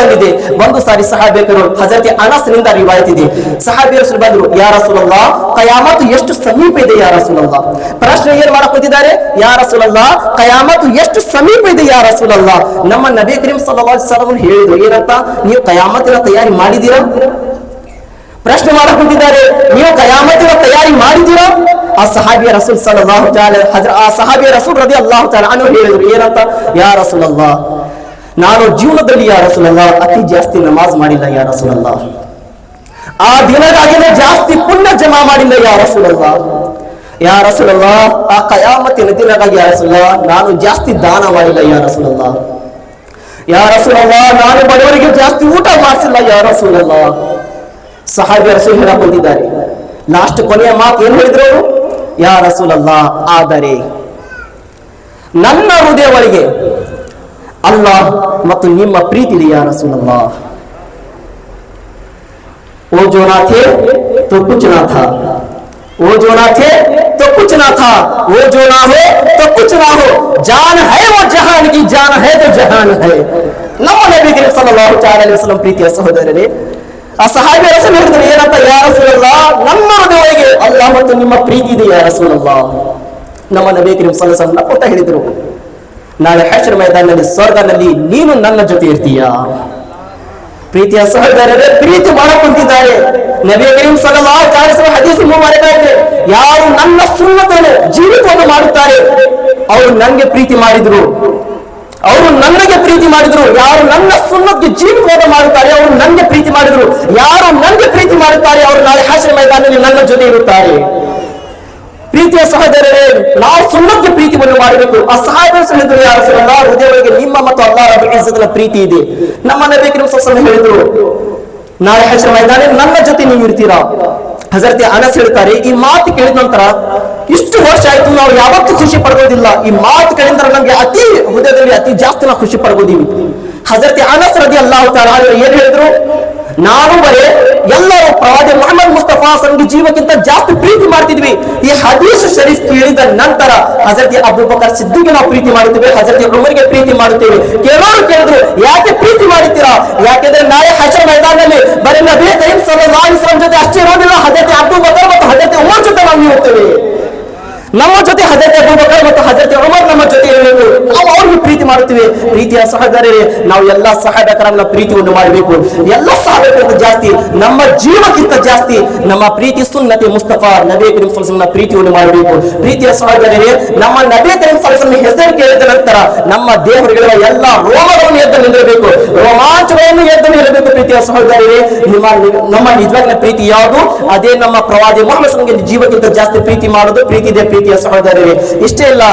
ಬಂದಿದೆ. ಒಂದು ಸಾರಿ ಸಹಾಬೇಕರು ಹಜರತಿ ಅನಸ್ನಿಂದ ನಿಂದ ರಿವಾಯತಿದೆ ಸಹಾಬಿಯರು ಬಂದ್ರು, ಯಾ ರಸೂಲಲ್ಲಾ ಕಯಾಮತ್ ಎಷ್ಟು ಸಮೀಪ ಇದೆ, ಯಾ ರಸೂಲಲ್ಲಾ ಪ್ರಶ್ನೆ ಏನ್ ಮಾಡಕ್ ಯಾರ ಕಯಾಮತ್ ಎಷ್ಟು ಸಮೀಪ ಇದೆ, ಯಾ ರಸೂಲಲ್ಲಾ ನಮ್ಮ ನಬಿ ಕರೀಂ ವಸಲ್ಲಂ ಹೇಳಿದ್ರು, ಏನಂತ? ನೀವು ಕಯಾಮತಿನ ತಯಾರಿ ಮಾಡಿದೀರಾ ಪ್ರಶ್ನೆ ಮಾಡಿಕೊಂಡಿದ್ದಾರೆ? ನೀವು ಕಯಾಮತಿನ ತಯಾರಿ ಮಾಡಿದೀರಾ ಆ ಸಹಾಬಿಯ ರಸೂಲ್ ಹಜರ ಆ ಸಹಾಬಿಯ ರಸೂಲ್ ರದಿ ಅಲ್ಲಾಹು ತಆಲಾ ಅನ್ನು ಹೇಳಿದ್ರು, ಏನಂತ? ಯಾ ರಸೂಲಲ್ಲಾ ನಾನು ಜೀವನದಲ್ಲಿ ಯಾರಸಲಲ್ಲ ಅತಿ ಜಾಸ್ತಿ ನಮಾಜ್ ಮಾಡಿಲ್ಲ ಯಾರಸಲಲ್ಲ ಆ ದಿನದಾಗಿನ ಜಾಸ್ತಿ ಪುಣ್ಯ ಜಮಾ ಮಾಡಿಲ್ಲ ಯಾರಸಲಲ್ಲ ಯಾರಸಲಲ್ಲ ಆ ಕಯಾಮತಿನ ದಿನಗಾಗಿ ಯಾರಸಲ್ಲ ನಾನು ಜಾಸ್ತಿ ದಾನ ಮಾಡಿಲ್ಲ ಯಾರಸಲಲ್ಲ ಯಾರಸಲಲ್ಲ ನಾನು ಬಡವರಿಗೆ ಜಾಸ್ತಿ ಊಟ ಮಾಡಿಸಿಲ್ಲ ಯಾರಸಲಲ್ಲ ರಸೂಲಲ್ಲಾ ಸಹಾಬಿ ರಸೂಲ್ ಲಾಸ್ಟ್ ಕೊನೆಯ ಮಾತು ಏನ್ ಹೇಳಿದ್ರು ಯಾರಸಲಲ್ಲ ಆದರೆ ನನ್ನ ಹೃದಯ ಒಳಗೆ ಅಲ್ಲಾಹ್ ಮತ್ತು ನಿಮ್ಮ ಪ್ರೀತಿ ಇದೆ ಯಾ ರಸೂಲಲ್ಲಾ वो जो ना थे तो कुछ ना था वो जो ना थे तो कुछ ना था वो जो ना हो तो कुछ ना हो जान है वो जहान की जान है तो जहान है ನಮ್ಮ ನಬಿ ಕರೀಂ ಸಲ್ಲಲ್ಲಾಹು ತಆಲಾ ಅಲೈಹಿ ವಸಲ್ಲಂ ಪ್ರೀತಿಯ ಸಹೋದರರೇ ಆ ಸಹಾಬಿ ರಸೂಲ್ ಹೇಳಿದ್ರು ಏನಂತ ಯಾ ರಸೂಲಲ್ಲಾಹ್ ನಮ್ಮ ಹೃದಯೊಳಗೆ ಅಲ್ಲಾಹ್ ಮತ್ತು ನಿಮ್ಮ ಪ್ರೀತಿ ಇದೆ ಯಾ ರಸೂಲಲ್ಲಾಹ್ ನಮ್ಮ ನಬಿ ಕರೀಂ ಸಲ್ಲಲ್ಲಾಹು ಅಲೈಹಿ ವಸಲ್ಲಂ ನಕ್ಕೋತಾ ಹೇಳಿದ್ರು ನಾಳೆ ಹಶ್ರ ಮೈದಾನದಲ್ಲಿ, ಸ್ವರ್ಗದಲ್ಲಿ ನೀನು ನನ್ನ ಜೊತೆ ಇರ್ತೀಯ? ಪ್ರೀತಿಯ ಸಹೋದರರೇ, ಪ್ರೀತಿ ಮಾಡಕ್ ಕುಂತಿದ್ದಾರೆ ನಬಿ ಕರೀಂ ಸಲ್ಲಲ್ಲಾಹು ಅಲೈಹಿ ಇದೆ ಯಾರು ನನ್ನ ಸುನ್ನತನ್ನು ಜೀವಿತವನ್ನು ಮಾಡುತ್ತಾರೆ, ಅವರು ನನಗೆ ಪ್ರೀತಿ ಮಾಡಿದ್ರು. ಅವರು ನನಗೆ ಪ್ರೀತಿ ಮಾಡಿದ್ರು. ಯಾರು ನನ್ನ ಸುಣ್ಣಕ್ಕೆ ಜೀವಿತವಾದ ಮಾಡುತ್ತಾರೆ, ಅವರು ನನಗೆ ಪ್ರೀತಿ ಮಾಡಿದ್ರು. ಯಾರು ನನಗೆ ಪ್ರೀತಿ ಮಾಡುತ್ತಾರೆ, ಅವರು ನಾಳೆ ಹಾಸ್ಯ ಮೈದಾನದಲ್ಲಿ ನನ್ನ ಜೊತೆ ಇರುತ್ತಾರೆ. ಪ್ರೀತಿಯ ಸಹೋದರರೇ ನಾವು ಸುನ್ನಕ್ಕೆ ಪ್ರೀತಿಯನ್ನು ಮಾಡಬೇಕು ಅಸಹಾಯ ಸಹಾಯ ಹೇಳಿದ್ರು ಯಾರು ಸಲ್ಲ ಹೃದಯಗಳಿಗೆ ನಿಮ್ಮ ಮತ್ತು ಅಲ್ಲಾರ ಪ್ರೀತಿ ಇದೆ. ನಮ್ಮ ನಬಿ ಸೊಸನ್ನು ಹೇಳಿದ್ರು, ನಾಳೆ ಹೆಸರು ಮೈದಾನ ನನ್ನ ಜೊತೆ ನೀವು ಇರ್ತೀರಾ? ಹಜರತಿ ಅನಸ್ ಹೇಳ್ತಾರೆ, ಈ ಮಾತು ಕೇಳಿದ ನಂತರ ಇಷ್ಟು ವರ್ಷ ಆಯ್ತು, ನಾವು ಯಾವತ್ತೂ ಖುಷಿ ಪಡ್ಬೋದಿಲ್ಲ. ಈ ಮಾತು ಕೇಳಿದ ನಮ್ಗೆ ಅತಿ ಹೃದಯದಲ್ಲಿ ಅತಿ ಜಾಸ್ತಿ ನಾವು ಖುಷಿ ಪಡ್ಬೋದೀವಿ. ಹಜರತಿ ಅನಸ್ ರದಿ ಅಲ್ಲಾಹು ಏನ್ ಹೇಳಿದ್ರು? ನಾನು ಬರೇ ಎಲ್ಲರೂ ಪ್ರವಾದಿ ಮೊಹಮ್ಮದ್ ಸಂಗಿ ಜೀವಕ್ಕಿಂತ ಜಾಸ್ತಿ ಪ್ರೀತಿ ಮಾಡ್ತಿದ್ವಿ. ಈ ಹದೀಸ್ ಶರೀಫ್ ಕೇಳಿದ ನಂತರ ಹಜರತಿ ಅಬೂಬಕರ್ ಸಿದ್ದಿಗೆ ನಾವು ಪ್ರೀತಿ ಮಾಡುತ್ತೇವೆ, ಹಜರತಿ ಉಮರ್ಗೆ ಪ್ರೀತಿ ಮಾಡುತ್ತೇವೆ. ಕೆಲವರು ಕೇಳಿದ್ರು, ಯಾಕೆ ಪ್ರೀತಿ ಮಾಡುತ್ತೀರಾ ಯಾಕೆಂದ್ರೆ ನಾಳೆ ಹಜರ ಮೈದಾನದಲ್ಲಿ ಬರೀ ನಬಿ ಕರೀಂ ಸಲ್ಲಲ್ಲಾಹು ಅಲೈಹಿ ವಸಲ್ಲಂ ಜೊತೆ ಅಷ್ಟೇ ಇರೋದಿಲ್ಲ, ಹಜರತಿ ಬಕರ್ ಮತ್ತು ಹಜರತಿ ಉಮರ್ ಜೊತೆ ನಾವು ನೀಡುತ್ತೇವೆ ನಮ್ಮ ಜೊತೆ ಹಜರತ್ ಬಕರ್ ಮತ್ತು ಹಜರತಿ ಉಮರ್ ನಮ್ಮ ಜೊತೆ ಇರಬೇಕು ನಾವು ಮಾಡುತ್ತೇವೆ. ಪ್ರೀತಿಯ ಸಹೋದರರೇ, ನಾವು ಎಲ್ಲ ಸಹಾಯಕರನ್ನ ಪ್ರೀತಿಯನ್ನು ಮಾಡಬೇಕು. ಎಲ್ಲ ಸಹಾಯಕ್ಕಿಂತ ಜಾಸ್ತಿ, ನಮ್ಮ ಜೀವಕ್ಕಿಂತ ಜಾಸ್ತಿ ನಮ್ಮ ಪ್ರೀತಿ ಸುನ್ನತಿ ಮುಸ್ತಫಾ ನಬಿ ಕರೀಂ ಪ್ರೀತಿ ಪ್ರೀತಿಯನ್ನು ಮಾಡಬೇಕು. ಪ್ರೀತಿಯ ಸಹೋದರರೇ, ನಮ್ಮ ನಬಿ ಕರೀಂ ಹೆಸರು ಕೇಳಿದ ನಂತರ ನಮ್ಮ ದೇವರುಗಳ ಎಲ್ಲ ರೋಮಗಳನ್ನು ಎದ್ದು ನಿಂದಿರಬೇಕು. ರೋಮಾಂಚಗಳನ್ನು ಎದ್ದು ನಿಲ್ಲಬೇಕು ಪ್ರೀತಿಯ ಸಹೋದರರೇ. ನಿಮ್ಮ ನಮ್ಮ ನಿಜವಾಗಿನ ಪ್ರೀತಿ ಯಾವುದು? ಅದೇ ನಮ್ಮ ಪ್ರವಾದಿ ಮೊಹಮ್ಮದ್ ಜೀವಕ್ಕಿಂತ ಜಾಸ್ತಿ ಪ್ರೀತಿ ಮಾಡೋದು ಪ್ರೀತಿ ಇದೆ ಪ್ರೀತಿಯ ಸಹೋದರರೇ. ಇಷ್ಟೇ ಇಲ್ಲ